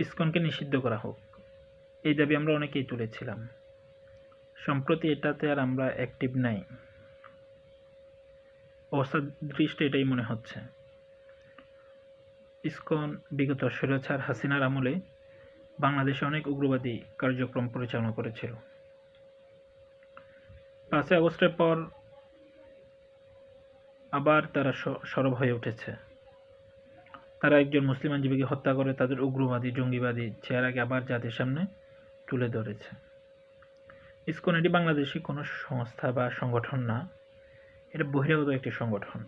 ইসকনকে নিষিদ্ধ করা হোক। এই দাবি আমরা অনেকেই তুলেছিলাম। সম্প্রতি এটাতে আর আমরা অ্যাক্টিভ নাই। অবস্থার দৃষ্টি এটাই মনে হচ্ছে। ইসকন বিগত স্বৈরাচার হাসিনার আমলে বাংলাদেশে অনেক উগ্রবাদী কার্যক্রম পরিচালনা করেছিল। পাঁচই আগস্টের পর আবার তারা সরব হয়ে উঠেছে। তারা একজন মুসলিম আইনজীবীকে হত্যা করে তাদের উগ্রবাদী, জঙ্গিবাদী চেহারাকে আবার জাতির সামনে তুলে ধরেছে। ইসকন, এটি বাংলাদেশি কোনো সংস্থা বা সংগঠন না। এটা বহিরাগত একটি সংগঠন।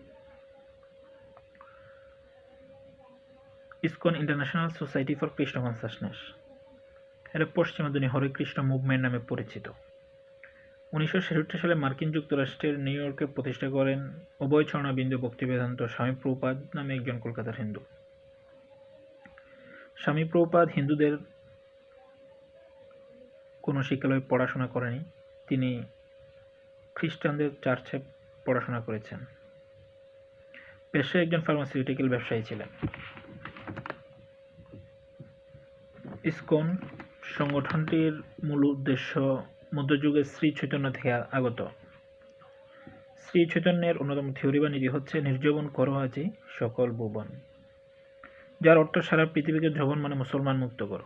ISKCON international society for Krishna consciousness. এটা পশ্চিমা দুনিয়া হরে কৃষ্ণ মুভমেন্ট নামে পরিচিত। উনিশশো ছেষট্টি সালে মার্কিন যুক্তরাষ্ট্রের নিউ ইয়র্কে প্রতিষ্ঠা করেন অভয় ছর্ণাবিন্দু ভক্তি বেদান্ত স্বামী প্রভুপাদ নামে একজন কলকাতার হিন্দু। স্বামী প্রভুপাদ হিন্দুদের কোনো শিক্ষালয়ে পড়াশোনা করেনি। তিনি খ্রিস্টানদের চার্চে পড়াশোনা করেছেন। পেশায় একজন ফার্মাসিউটিক্যাল ব্যবসায়ী ছিলেন। ইসকন সংগঠনটির মূল উদ্দেশ্য মধ্যযুগের শ্রী চৈতন্য থেকে আগত। শ্রী চৈতন্যের অন্যতম থিওরি বা নীতি হচ্ছে, নির্জীবন করো আজি সকল ভুবন। যার অর্থ সারা পৃথিবীকে যবন মানে মুসলমান মুক্ত করো।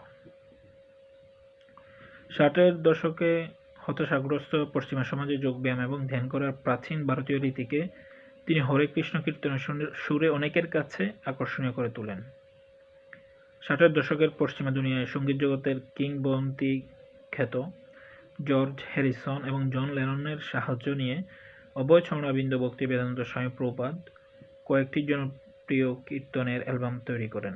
ষাটের দশকে হতাশাগ্রস্ত পশ্চিমা সমাজে যোগব্যায়াম এবং ধ্যান করার প্রাচীন ভারতীয় রীতিকে তিনি হরে কৃষ্ণ কীর্তনের সুরে- অনেকের কাছে আকর্ষণীয় করে তোলেন। ষাটের দশকের পশ্চিমা দুনিয়ায় সংগীত জগতের কিংবদন্তি খ্যাত জর্জ হ্যারিসন এবং জন লেননের সাহায্য নিয়ে অভয় ছমরাবিন্দ ভক্তি বেদান্ত স্বামী প্রপাদ কয়েকটি জনপ্রিয় কীর্তনের অ্যালবাম তৈরি করেন।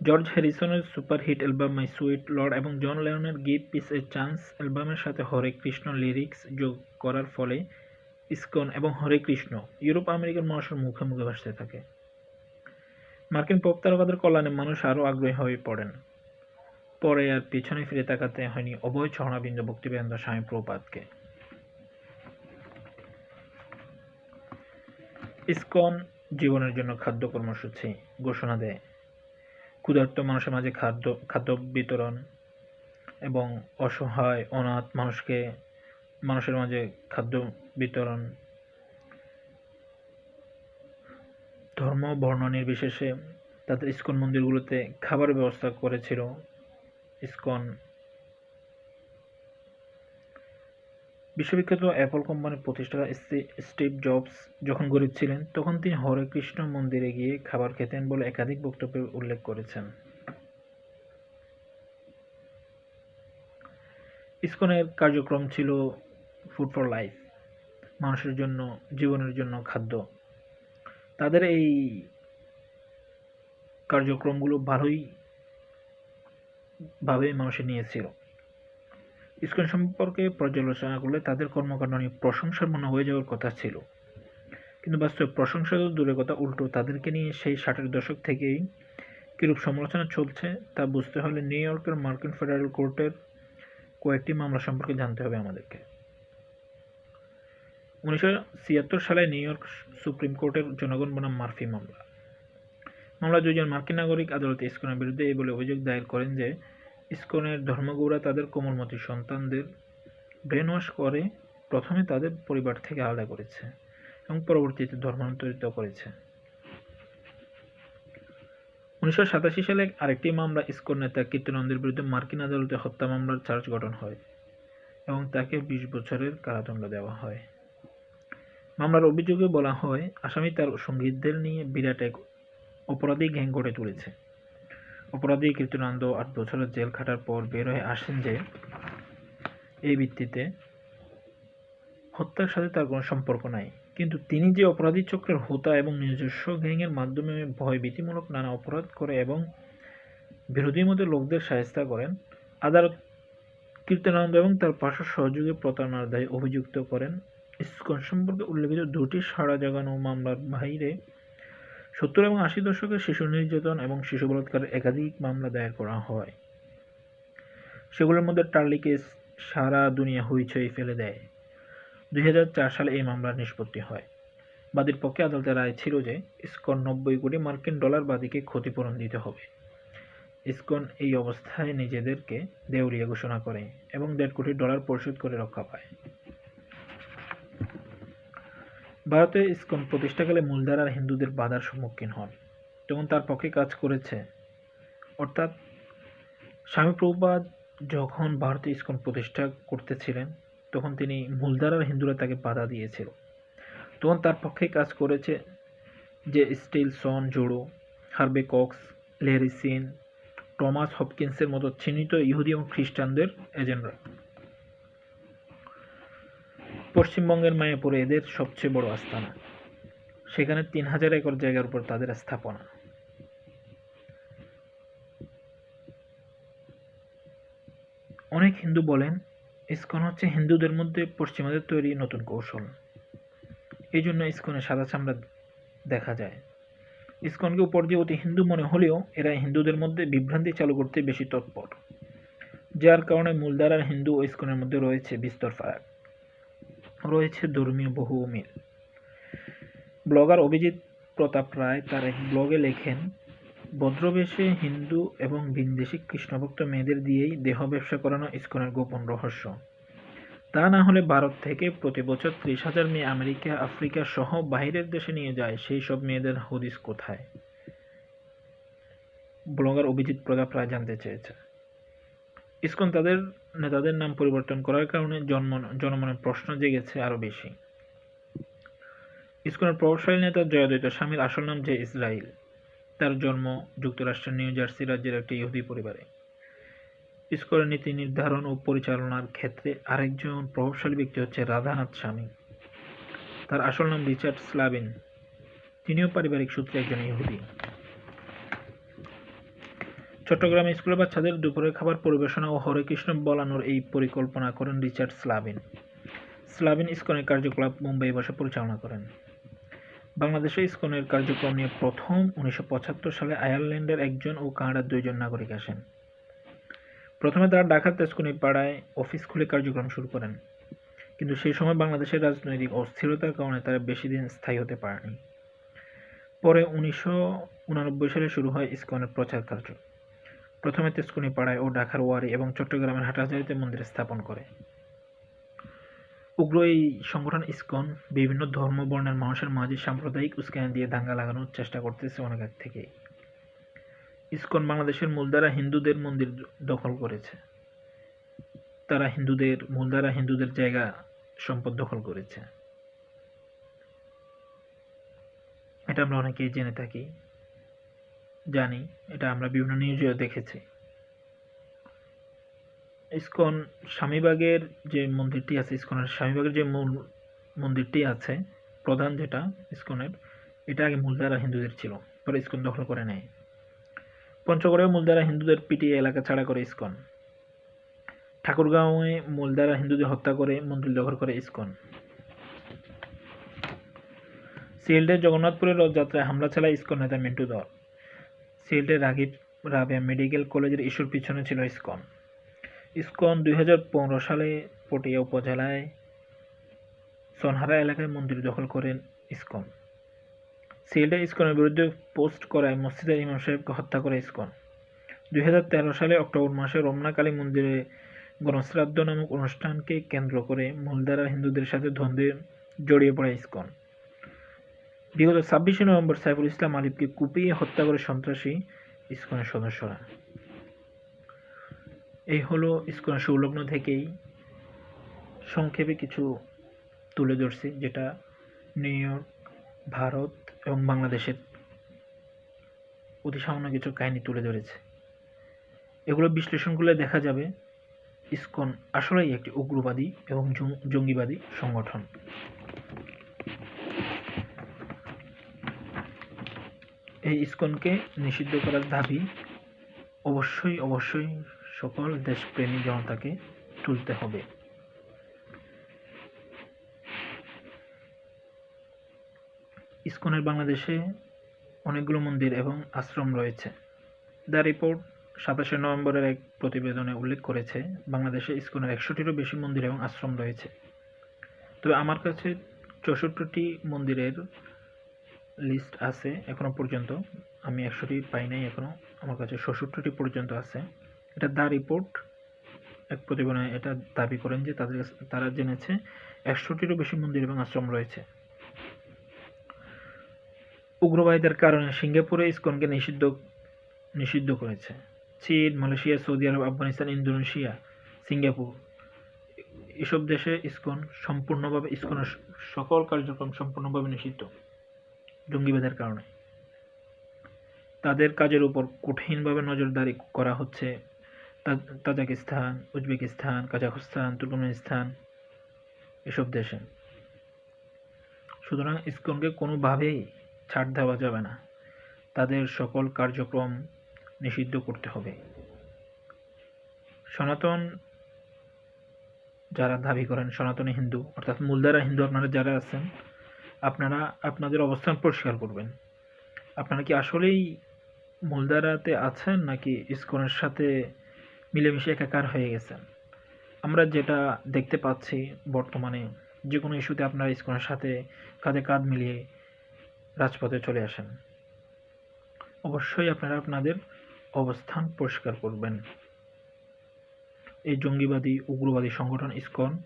George হ্যারিসনের superhit album my sweet lord এবং জন লেননের গিভ পিস এ চান্স অ্যালবামের সাথে হরে কৃষ্ণ লিরিক্স যোগ করার ফলে ইসকন এবং হরে কৃষ্ণ ইউরোপ আমেরিকার মানুষের মুখে মুখে ভাসতে থাকে। মার্কিন পপ তারকাদের কল্যাণে মানুষ আরও আগ্রহী হয়ে পড়েন। পরে আর পিছনে ফিরে তাকাতে হয়নি অভয় ছড়াবিন্দ ভক্তিবেন্দ্র স্বামী প্রপাতকে ইসকন জীবনের জন্য খাদ্য কর্মসূচি ঘোষণা দেয়। ক্ষুধার্ত মানুষের মাঝে খাদ্য খাদ্য বিতরণ এবং অসহায়, অনাথ মানুষকে, মানুষের মাঝে খাদ্য বিতরণ। ধর্ম, বর্ণ নির্বিশেষে তাদের ইসকন মন্দিরগুলোতে খাবার ব্যবস্থা করেছিল ইসকন বিশ্ববিখ্যাত অ্যাপল কোম্পানির প্রতিষ্ঠাতা স্টি- স্টিভ জবস যখন গরিব ছিলেন, তখন তিনি হরে কৃষ্ণ মন্দিরে গিয়ে খাবার খেতেন বলে একাধিক বক্তব্যে উল্লেখ করেছেন। ইসকনের কার্যক্রম ছিল ফুড ফর লাইফ মানুষের জন্য, জীবনের জন্য খাদ্য। তাদের এই কার্যক্রমগুলো ভালোই ভাবে মানুষে নিয়েছিল। ইসকন সম্পর্কে পর্যালোচনা করলে তাদের কর্মকাণ্ড নিয়ে প্রশংসার মনে হয়ে যাওয়ার কথা ছিল। কিন্তু বাস্তবে প্রশংসা তো দূরের কথা, উল্টো তাদেরকে নিয়ে সেই ষাটের দশক থেকেই কিরূপ সমালোচনা চলছে তা বুঝতে হলে নিউ ইয়র্কের মার্কিন ফেডারেল কোর্টের কয়েকটি মামলা সম্পর্কে জানতে হবে আমাদেরকে। উনিশশো ছিয়াত্তর সালে নিউ ইয়র্ক সুপ্রিম কোর্টের জনগণ বনাম মার্ফি মামলা। মামলা দুজন মার্কিন নাগরিক আদালতে ইসকনের বিরুদ্ধে এই বলে অভিযোগ দায়ের করেন যে ইসকনের ধর্মগুরুরা তাদের কোমলমতি সন্তানদের ব্রেন ওয়াশ করে প্রথমে তাদের পরিবার থেকে আলাদা করেছে এবং পরবর্তীতে ধর্মান্তরিত করেছে। উনিশশো সাতাশি সালে আরেকটি মামলা ইসকন নেতা কীর্তনন্দের বিরুদ্ধে মার্কিন আদালতে হত্যা মামলার চার্জ গঠন হয় এবং তাকে বিশ বছরের কারাদণ্ড দেওয়া হয়। মামলার অভিযোগে বলা হয়, আসামি তার সঙ্গীতদের নিয়ে বিরাট এক অপরাধী গ্যাং গড়ে তুলেছে। অপরাধী কীর্তনানন্দ আট বছরের জেল খাটার পর বের হয়ে আসেন যে এই ভিত্তিতে হত্যার সাথে তার কোনো সম্পর্ক নাই। কিন্তু তিনি যে অপরাধী চক্রের হোতা এবং নিজস্ব গ্যাংয়ের মাধ্যমে ভয়ভীতিমূলক নানা অপরাধ করে এবং বিরোধীর মধ্যে লোকদের সাহেস্তা করেন, আদালত কীর্তনানন্দ এবং তার পার্শ্ব সহযোগী প্রতারণার দায়ে অভিযুক্ত করেন। ইসকন সম্পর্কে উল্লেখিত দুটি সাড়া জাগানো মামলার বাইরে সত্তর এবং আশি দশকে শিশু নির্যাতন এবং শিশু বলাৎকারের একাধিক মামলা দায়ের করা হয়। সেগুলোর মধ্যে টার্লি কেস সারা দুনিয়া হইচই ফেলে দেয়। দুই হাজার চার সালে এই মামলার নিষ্পত্তি হয়। বাদীর পক্ষে আদালতের রায় ছিল যে, ইসকন নব্বই কোটি মার্কিন ডলার বাদীকে ক্ষতিপূরণ দিতে হবে। ইসকন এই অবস্থায় নিজেদেরকে দেউলিয়া ঘোষণা করে এবং দেড় কোটি ডলার পরিশোধ করে রক্ষা পায়। ভারতে ইসকন প্রতিষ্ঠাকালে মূলধারার হিন্দুদের বাধার সম্মুখীন হন তখন তার পক্ষে কাজ করেছে। অর্থাৎ স্বামী প্রভুপাদ যখন ভারতে ইসকন প্রতিষ্ঠা করতেছিলেন, তখন তিনি মূলধারার হিন্দুরা তাকে বাধা দিয়েছিল। তখন তার পক্ষে কাজ করেছে যে স্টিলসন, জোড়ো হার্বে কক্স লেরি সিন টমাস হপকিন্সের মতো চিহ্নিত ইহুদি এবং খ্রিস্টানদের এজেন্টরা। পশ্চিমবঙ্গের মায়াপুরে এদের সবচেয়ে বড় আস্তানা। সেখানে তিন হাজার একর জায়গার উপর তাদের স্থাপনা। অনেক হিন্দু বলেন, ইসকন হচ্ছে হিন্দুদের মধ্যে পশ্চিমাদের তৈরি নতুন কৌশল। এই জন্য ইসকনে সাদা চামড়া দেখা যায়। ইস্কনকে উপর দিয়ে অতি হিন্দু মনে হলেও এরা হিন্দুদের মধ্যে বিভ্রান্তি চালু করতে বেশি তৎপর, যার কারণে মূলধারার হিন্দু ও ইসকনের মধ্যে রয়েছে বিস্তর ফারাক। রয়েছে ধর্মীয় বহু মিল ব্লগার অভিজিৎ প্রতাপ রায় তার এক ব্লগে লেখেন, ভদ্রবেশে হিন্দু এবং ভিনদেশি কৃষ্ণভক্ত মেয়েদের দিয়েই দেহ ব্যবসা করানো ইসকনের গোপন রহস্য। তা না হলে ভারত থেকে প্রতি বছর ত্রিশ হাজার মেয়ে আমেরিকা, আফ্রিকা সহ বাইরের দেশে নিয়ে যায়, সেই সব মেয়েদের হদিস কোথায়? ব্লগার অভিজিৎ প্রতাপ রায় জানতে চেয়েছে ইসকন তাদের নেতাদের নাম পরিবর্তন করার কারণে জন্ম, জনমনে প্রশ্ন জেগেছে আরও বেশি। ইসকনের প্রভাবশালী নেতা জয়দ্বৈত স্বামীর আসল নাম যে ইসরায়েল তার জন্ম যুক্তরাষ্ট্রের নিউ জার্সি রাজ্যের একটি ইহুদি পরিবারে। ইসকনের নীতি নির্ধারণ ও পরিচালনার ক্ষেত্রে আরেকজন প্রভাবশালী ব্যক্তি হচ্ছে রাধানাথ স্বামী। তার আসল নাম রিচার্ড স্লাবিন তিনিও পারিবারিক সূত্রে একজন ইহুদি। চট্টগ্রামে স্কুলের বাচ্চাদের দুপুরের খাবার পরিবেশনা ও হরে কৃষ্ণ বলানোর এই পরিকল্পনা করেন রিচার্ড স্লাবিন স্লাবিন ইসকনের কার্যকলাপ মুম্বাই বসে পরিচালনা করেন। বাংলাদেশে ইসকনের কার্যক্রম নিয়ে প্রথম উনিশশো পঁচাত্তর সালে আয়ারল্যান্ডের একজন ও কানাডার দুইজন নাগরিক আসেন। প্রথমে তারা ঢাকার তেজকুনি পাড়ায় অফিস খুলে কার্যক্রম শুরু করেন। কিন্তু সেই সময় বাংলাদেশের রাজনৈতিক অস্থিরতার কারণে তারা বেশি দিন স্থায়ী হতে পারেনি। পরে উনিশশো সালে শুরু হয় ইসকনের প্রচার কার্য। প্রথমে তেজকুনি পাড়ায় ও ঢাকার ওয়ারি এবং চট্টগ্রামের হাটাজারিতে মন্দির স্থাপন করে। উগ্র এই সংগঠন ইসকন বিভিন্ন ধর্ম, বর্ণের মানুষের মাঝে সাম্প্রদায়িক উস্কানি দিয়ে দাঙ্গা লাগানোর চেষ্টা করতেছে অনেক আগ থেকেই। ইসকন বাংলাদেশের মূলধারা হিন্দুদের মন্দির দখল করেছে। তারা হিন্দুদের, মূলধারা হিন্দুদের জায়গা সম্পদ দখল করেছে। এটা আমরা অনেকেই জেনে থাকি। জানি, এটা আমরা বিভিন্ন নিউজেও দেখেছি। ইস্কন স্বামীবাগের যে মন্দিরটি আছে, ইস্কনের স্বামীবাগের যে মূল মন্দিরটি আছে, প্রধান যেটা ইস্কনের, এটা আগে মূলধারা হিন্দুদের ছিল, পরে ইসকন দখল করে নেয়। পঞ্চগড়েও মূলধারা হিন্দুদের পিটিয়ে এলাকা ছাড়া করে ইসকন। ঠাকুরগাঁওয়ে মূলধারা হিন্দুদের হত্যা করে মন্দির দখল করে ইস্কন। সিলেটের জগন্নাথপুরের রথযাত্রায় হামলা চালায় ইস্কন নেতা মিন্টু দল সিলেটের রাগিব রাবেয়া মেডিকেল কলেজের ইস্যুর পিছনে ছিল ইসকন। ইসকন দুই সালে পটিয়া উপজেলায় সনহারা এলাকায় মন্দির দখল করেন ইসকন। সিলেটে ইসকনের বিরুদ্ধে পোস্ট করায় মসজিদের ইমাম সাহেবকে হত্যা করে ইসকন। দুই সালে অক্টোবর মাসে রমনা কালী মন্দিরে গণশ্রাদ্ধ নামক অনুষ্ঠানকে কেন্দ্র করে মূলধারার হিন্দুদের সাথে দ্বন্দ্বে জড়িয়ে পড়ে ইসকন। বিগত ছাব্বিশে নভেম্বর সাইফুল ইসলাম আলিফকে কুপিয়ে হত্যা করে সন্ত্রাসী ইসকনের সদস্যরা। এই হলো ইসকনের সংলগ্ন থেকেই সংক্ষেপে কিছু তুলে ধরছি, যেটা নিউ ইয়র্ক, ভারত এবং বাংলাদেশের অতি সামান্য কিছু কাহিনী তুলে ধরেছে। এগুলো বিশ্লেষণ করলে দেখা যাবে ইসকন আসলেই একটি উগ্রবাদী এবং জঙ্গিবাদী সংগঠন। এই ইসকনকে নিষিদ্ধ করার দাবি অবশ্যই অবশ্যই সকল দেশপ্রেমী জনতাকে তুলতে হবে। ইসকনের বাংলাদেশে অনেকগুলো মন্দির এবং আশ্রম রয়েছে। দ্য রিপোর্ট সাতাশে নভেম্বরের এক প্রতিবেদনে উল্লেখ করেছে, বাংলাদেশে ইসকনের একশোটিরও বেশি মন্দির এবং আশ্রম রয়েছে। তবে আমার কাছে চৌষট্টিটি মন্দিরের লিস্ট আছে এখনও পর্যন্ত। আমি একশোটি পাই নাই এখনও। আমার কাছে ষষট্টিটি পর্যন্ত আছে। এটা দা রিপোর্ট এক প্রতিবেদনে এটা দাবি করেন যে তাদের তারা জেনেছে একশোটিরও বেশি মন্দির এবং আশ্রম রয়েছে। উগ্রবাদীদের কারণে সিঙ্গাপুরে ইসকনকে নিষিদ্ধ নিষিদ্ধ করেছে। চীন, মালয়েশিয়া, সৌদি আরব, আফগানিস্তান, ইন্দোনেশিয়া, সিঙ্গাপুর এসব দেশে ইসকন সম্পূর্ণভাবে ইসকনের সকল কার্যক্রম সম্পূর্ণভাবে নিষিদ্ধ। জঙ্গিবাদের কারণে। তাদের কাজের উপর কঠিনভাবে নজরদারি করা হচ্ছে তাজিকিস্তান উজবেকিস্তান কাজাখস্তান তুর্কমেনিস্তান এসব দেশে। সুতরাং ইসকনকে কোনোভাবেই ছাড় দেওয়া যাবে না। তাদের সকল কার্যক্রম নিষিদ্ধ করতে হবে। সনাতন যারা দাবি করেন সনাতনী হিন্দু অর্থাৎ মূলধারা হিন্দু আপনারা যারা আছেন আপনারা, আপনাদের অবস্থান পরিষ্কার করবেন। আপনারা কি আসলেই মূলধারাতে আছেন, নাকি ইসকনের সাথে মিলেমিশে একাকার হয়ে গেছেন? আমরা যেটা দেখতে পাচ্ছি বর্তমানে যে কোনো ইস্যুতে আপনারা ইসকনের সাথে কাঁধে কাঁধ মিলিয়ে রাজপথে চলে আসেন। অবশ্যই আপনারা আপনাদের অবস্থান পরিষ্কার করবেন। এই জঙ্গিবাদী, উগ্রবাদী সংগঠন ইসকন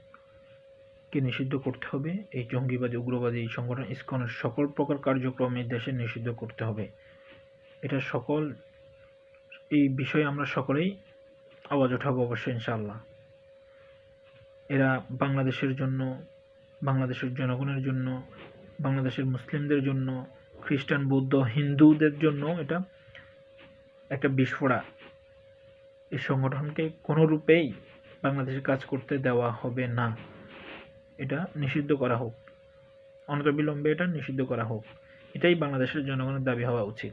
কে নিষিদ্ধ করতে হবে? এই জঙ্গিবাদী উগ্রবাদী সংগঠন ইসকনের সকল প্রকার কার্যক্রম দেশে নিষিদ্ধ করতে হবে। এটা সকল, এই বিষয়ে আমরা সকলেই আওয়াজ ওঠাবো অবশ্যই ইনশাআল্লাহ। এরা বাংলাদেশের জন্য, বাংলাদেশের জনগণের জন্য, বাংলাদেশের মুসলিমদের জন্য, খ্রিস্টান, বৌদ্ধ, হিন্দুদের জন্য এটা একটা বিস্ফোরা। এই সংগঠনকে কোনো রূপেই বাংলাদেশে কাজ করতে দেওয়া হবে না। এটা নিষিদ্ধ করা হোক। অনতবিলম্বে এটা নিষিদ্ধ করা হোক। এটাই বাংলাদেশের জনগণের দাবি হওয়া উচিত।